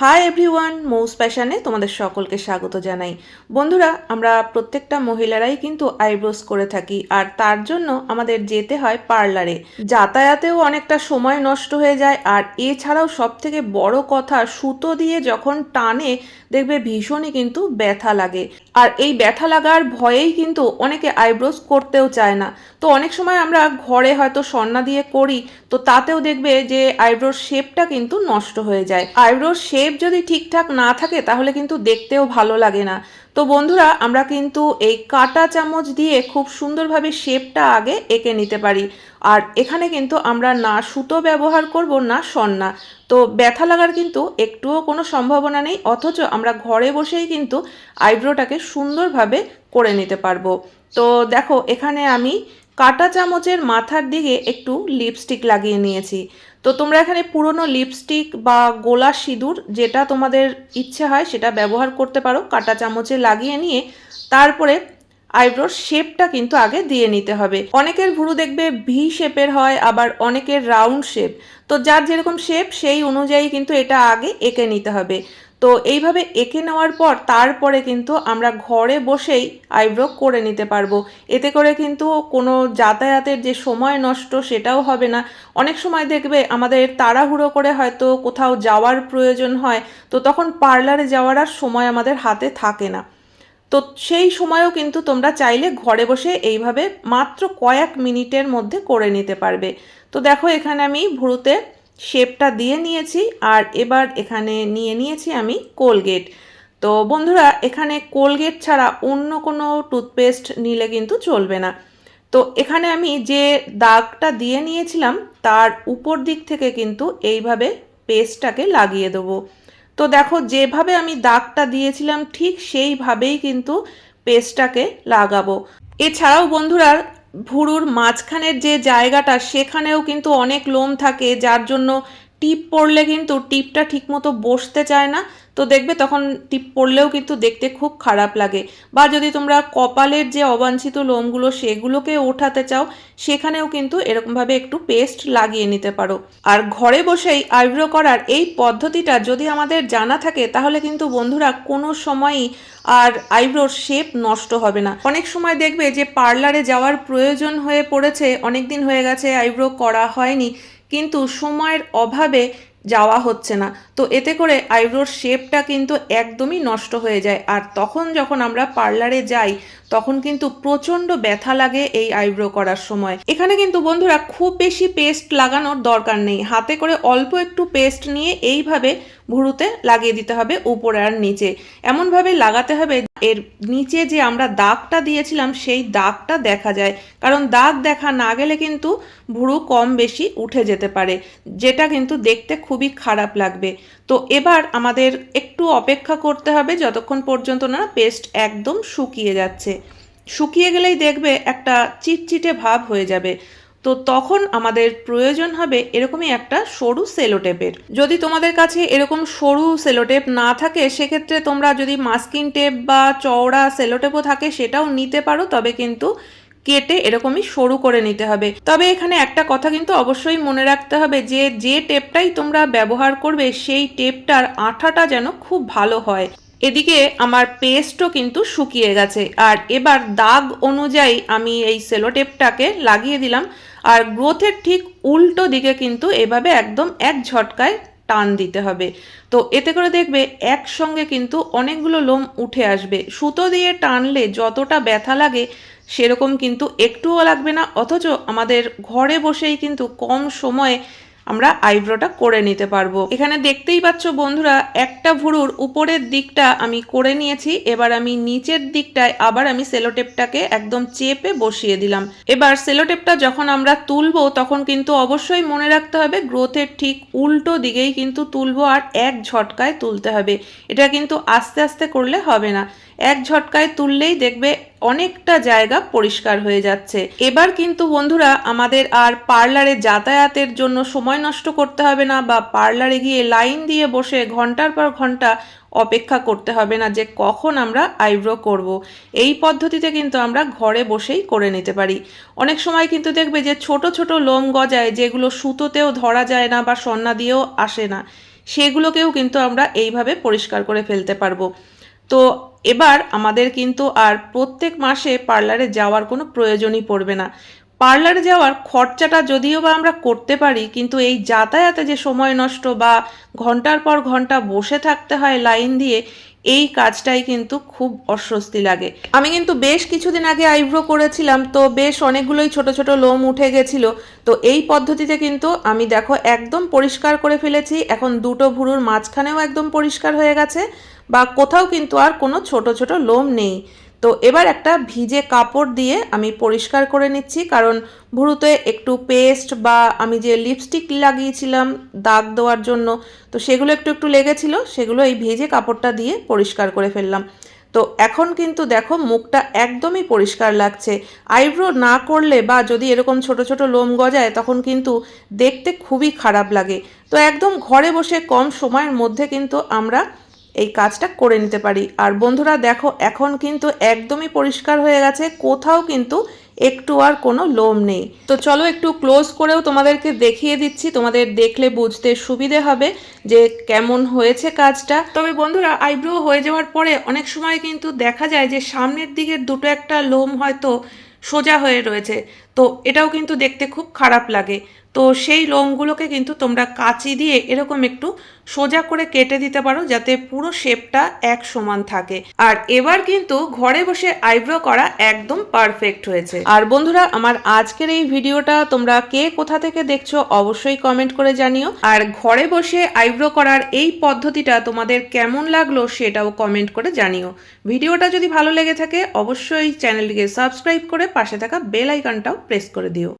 Hi everyone মৌস প্যাশানে তোমাদের সকলকে স্বাগত জানাই। বন্ধুরা, আমরা প্রত্যেকটা মহিলারাই কিন্তু আইব্রোস করে থাকি, আর তার জন্য আমাদের যেতে হয় পার্লারে যাতায়াতেও অনেকটা সময় নষ্ট হয়ে যায়, আর এছাড়াও সব থেকে বড় কথা, সুতো দিয়ে যখন টানে, দেখবে ভীষণই কিন্তু ব্যথা লাগে। আর এই ব্যথা লাগার ভয়েই কিন্তু অনেকে আইব্রোস করতেও চায় না। তো অনেক সময় আমরা ঘরে হয়তো সন্না দিয়ে করি, তো তাতেও দেখবে যে আইব্রোর শেপটা কিন্তু নষ্ট হয়ে যায়। আইব্রোর শেপ যদি ঠিকঠাক না থাকে, তাহলে কিন্তু দেখতেও ভালো লাগে না। তো বন্ধুরা, আমরা কিন্তু এই কাটা চামচ দিয়ে খুব সুন্দরভাবে শেপটা আগে এঁকে নিতে পারি। আর এখানে কিন্তু আমরা না সুতো ব্যবহার করব, না সন্না। তো ব্যথা লাগার কিন্তু একটুও কোনো সম্ভাবনা নেই, অথচ আমরা ঘরে বসেই কিন্তু আইব্রোটাকে সুন্দরভাবে করে নিতে পারব। তো দেখো, এখানে আমি কাটা চামচের মাথার দিকে একটু লিপস্টিক লাগিয়ে নিয়েছি। তো তোমরা এখানে পুরনো লিপস্টিক বা গোলা সিঁদুর যেটা তোমাদের ইচ্ছে হয় সেটা ব্যবহার করতে পারো। কাটা চামচে লাগিয়ে নিয়ে তারপরে আইব্রোর শেপটা কিন্তু আগে দিয়ে নিতে হবে। অনেকের ভুরু দেখবে ভি শেপের হয়, আবার অনেকের রাউন্ড শেপ তো যার যেরকম শেপ সেই অনুযায়ী কিন্তু এটা আগে এঁকে নিতে হবে। তো এইভাবে এঁকে নেওয়ার পর তারপরে কিন্তু আমরা ঘরে বসেই আইব্রো করে নিতে পারব। এতে করে কিন্তু কোনো যাতায়াতের যে সময় নষ্ট সেটাও হবে না। অনেক সময় দেখবে আমাদের তাড়াহুড়ো করে হয়তো কোথাও যাওয়ার প্রয়োজন হয়, তো তখন পার্লারে যাওয়ার আর সময় আমাদের হাতে থাকে না। তো সেই সময়ও কিন্তু তোমরা চাইলে ঘরে বসে এইভাবে মাত্র কয়েক মিনিটের মধ্যে করে নিতে পারবে। তো দেখো এখানে আমি ভুরুতে শেপটা দিয়ে নিয়েছি আর এবার এখানে নিয়ে নিয়েছি আমি কোলগেট। তো বন্ধুরা, এখানে কোলগেট ছাড়া অন্য কোনো টুথপেস্ট নিলে কিন্তু চলবে না। তো এখানে আমি যে দাগটা দিয়ে নিয়েছিলাম, তার উপর দিক থেকে কিন্তু এইভাবে পেস্টটাকে লাগিয়ে দেবো। তো দেখো, যেভাবে আমি দাগটা দিয়েছিলাম, ঠিক সেইভাবেই কিন্তু পেস্টটাকে লাগাবো। এছাড়াও বন্ধুরা ভুরুর মাঝখানের যে জায়গাটা, সেখানেও কিন্তু অনেক লোম থাকে, যার জন্য টিপ পড়লে কিন্তু টিপটা ঠিকমতো বসতে চায় না। তো দেখবে তখন টিপ পড়লেও কিন্তু দেখতে খুব খারাপ লাগে। বা যদি তোমরা কপালের যে অবাঞ্ছিত লোমগুলো সেগুলোকে ওঠাতে চাও, সেখানেও কিন্তু এরকমভাবে একটু পেস্ট লাগিয়ে নিতে পারো। আর ঘরে বসেই আইব্রো করার এই পদ্ধতিটা যদি আমাদের জানা থাকে, তাহলে কিন্তু বন্ধুরা কোনো সময়ই আর আইব্রোর শেপ নষ্ট হবে না। অনেক সময় দেখবে যে পার্লারে যাওয়ার প্রয়োজন হয়ে পড়েছে অনেক দিন হয়ে গেছে আইব্রো করা হয়নি। কিন্তু সময়ের অভাবে যাওয়া হচ্ছে না। তো এতে করে আইব্রোর শেপটা কিন্তু একদমই নষ্ট হয়ে যায়। আর তখন যখন আমরা পার্লারে যাই, তখন কিন্তু প্রচণ্ড ব্যথা লাগে এই আইব্রো করার সময়। এখানে কিন্তু বন্ধুরা খুব বেশি পেস্ট লাগানোর দরকার নেই। হাতে করে অল্প একটু পেস্ট নিয়ে এইভাবে ভুরুতে লাগিয়ে দিতে হবে উপরে আর নিচে। এমনভাবে লাগাতে হবে এর নিচে যে আমরা দাগটা দিয়েছিলাম, সেই দাগটা দেখা যায়। কারণ দাগ দেখা না গেলে কিন্তু ভুরু কম বেশি উঠে যেতে পারে, যেটা কিন্তু দেখতে খুবই খারাপ লাগবে। তো এবার আমাদের একটু অপেক্ষা করতে হবে যতক্ষণ পর্যন্ত না পেস্ট একদম শুকিয়ে যাচ্ছে। শুকিয়ে গেলেই দেখবে একটা চিটচিটে ভাব হয়ে যাবে। তো তখন আমাদের প্রয়োজন হবে এরকমই একটা সরু সেলোটেপের। যদি তোমাদের কাছে এরকম সরু সেলোটেপ না থাকে, সেক্ষেত্রে তোমরা যদি মাস্কিন টেপ বা চওড়া সেলোটেপও থাকে, সেটাও নিতে পারো, তবে কিন্তু কেটে এরকমই সরু করে নিতে হবে। তবে এখানে একটা কথা কিন্তু অবশ্যই মনে রাখতে হবে যে যে টেপটাই তোমরা ব্যবহার করবে, সেই টেপটার আঠাটা যেন খুব ভালো হয়। এদিকে আমার পেস্টও কিন্তু শুকিয়ে গেছে। আর এবার দাগ অনুযায়ী আমি এই সেলোটেপটাকে লাগিয়ে দিলাম। আর গ্রোথের ঠিক উল্টো দিকে কিন্তু এভাবে একদম এক ঝটকায় টান দিতে হবে। তো এতে করে দেখবে একসঙ্গে কিন্তু অনেকগুলো লোম উঠে আসবে। সুতো দিয়ে টানলে যতটা ব্যথা লাগে, সেরকম কিন্তু একটুও লাগবে না। অথচ আমাদের ঘরে বসেই কিন্তু কম সময়ে আমরা আইব্রোটা করে নিতে পারব। এখানে দেখতেই পাচ্ছ বন্ধুরা, একটা ভুরুর উপরের দিকটা আমি করে নিয়েছি, এবার আমি নিচের দিকটায় আবার আমি সেলোটেপটাকে একদম চেপে বসিয়ে দিলাম। এবার সেলোটেপটা যখন আমরা তুলবো, তখন কিন্তু অবশ্যই মনে রাখতে হবে গ্রোথের ঠিক উল্টো দিকেই কিন্তু তুলবো আর এক ঝটকায় তুলতে হবে। এটা কিন্তু আস্তে আস্তে করলে হবে না। এক ঝটকায় তুললেই দেখবে অনেকটা জায়গা পরিষ্কার হয়ে যাচ্ছে। এবার কিন্তু বন্ধুরা আমাদের আর পার্লারে যাতায়াতের জন্য সময় নষ্ট করতে হবে না বা পার্লারে গিয়ে লাইন দিয়ে বসে ঘণ্টার পর ঘণ্টা অপেক্ষা করতে হবে না যে কখন আমরা আইব্রো করব। এই পদ্ধতিতে কিন্তু আমরা ঘরে বসেই করে নিতে পারি। অনেক সময় কিন্তু দেখবে যে ছোট ছোট লোম গজায় যেগুলো সুতোতেও ধরা যায় না বা সন্না দিয়েও আসে না, সেগুলোকেও কিন্তু আমরা এইভাবে পরিষ্কার করে ফেলতে পারব। তো এবার আমাদের কিন্তু আর প্রত্যেক মাসে পার্লারে যাওয়ার কোনো প্রয়োজনই পড়বে না। পার্লারে যাওয়ার খরচাটা যদিও বা আমরা করতে পারি, কিন্তু এই যাতায়াতে যে সময় নষ্ট বা ঘণ্টার পর ঘণ্টা বসে থাকতে হয় লাইন দিয়ে, এই কাজটাই কিন্তু খুব অস্বস্তি লাগে। আমি কিন্তু বেশ কিছুদিন আগে আইব্রো করেছিলাম, তো বেশ অনেকগুলোই ছোট ছোট লোম উঠে গেছিল। তো এই পদ্ধতিতে কিন্তু আমি দেখো একদম পরিষ্কার করে ফেলেছি, এখন দুটো ভুরুর মাঝখানেও একদম পরিষ্কার হয়ে গেছে, বা কোথাও কিন্তু আর কোনো ছোট ছোট লোম নেই। তো এবার একটা ভিজে কাপড় দিয়ে আমি পরিষ্কার করে নিচ্ছি, কারণ ভুরুতে একটু পেস্ট বা আমি যে লিপস্টিক লাগিয়েছিলাম দাগ দেওয়ার জন্য, তো সেগুলো একটু একটু লেগেছিল, সেগুলো এই ভিজে কাপড়টা দিয়ে পরিষ্কার করে ফেললাম। তো এখন কিন্তু দেখো মুখটা একদমই পরিষ্কার লাগছে। আইব্রো না করলে বা যদি এরকম ছোট ছোট লোম গজায়, তখন কিন্তু দেখতে খুবই খারাপ লাগে। তো একদম ঘরে বসে কম সময়ের মধ্যে কিন্তু আমরা এই কাজটা করে নিতে পারি। আর বন্ধুরা দেখো, এখন কিন্তু একদমই পরিষ্কার হয়ে গেছে, কোথাও কিন্তু একটু আর কোনো লোম নেই। তো চলো একটু ক্লোজ করেও তোমাদেরকে দেখিয়ে দিচ্ছি, তোমাদের দেখলে বুঝতে সুবিধে হবে যে কেমন হয়েছে কাজটা। তবে বন্ধুরা আইব্রো হয়ে যাওয়ার পরে অনেক সময় কিন্তু দেখা যায় যে সামনের দিকের দুটো একটা লোম হয়তো সোজা হয়ে রয়েছে। তো এটাও কিন্তু দেখতে খুব খারাপ লাগে। তো সেই লোমগুলোকে কিন্তু তোমরা কাঁচি দিয়ে এরকম একটু সোজা করে কেটে দিতে পারো যাতে পুরো শেপটা এক সমান থাকে। আর এবার কিন্তু ঘরে বসে আইব্রো করা একদম পারফেক্ট হয়েছে। আর বন্ধুরা, আমার আজকের এই ভিডিওটা তোমরা কে কোথা থেকে দেখছ অবশ্যই কমেন্ট করে জানিও। আর ঘরে বসে আইব্রো করার এই পদ্ধতিটা তোমাদের কেমন লাগল সেটাও কমেন্ট করে জানিও। ভিডিওটা যদি ভালো লেগে থাকে, অবশ্যই চ্যানেলটিকে সাবস্ক্রাইব করে পাশে থাকা বেল আইকনটাও প্রেস করে দিও।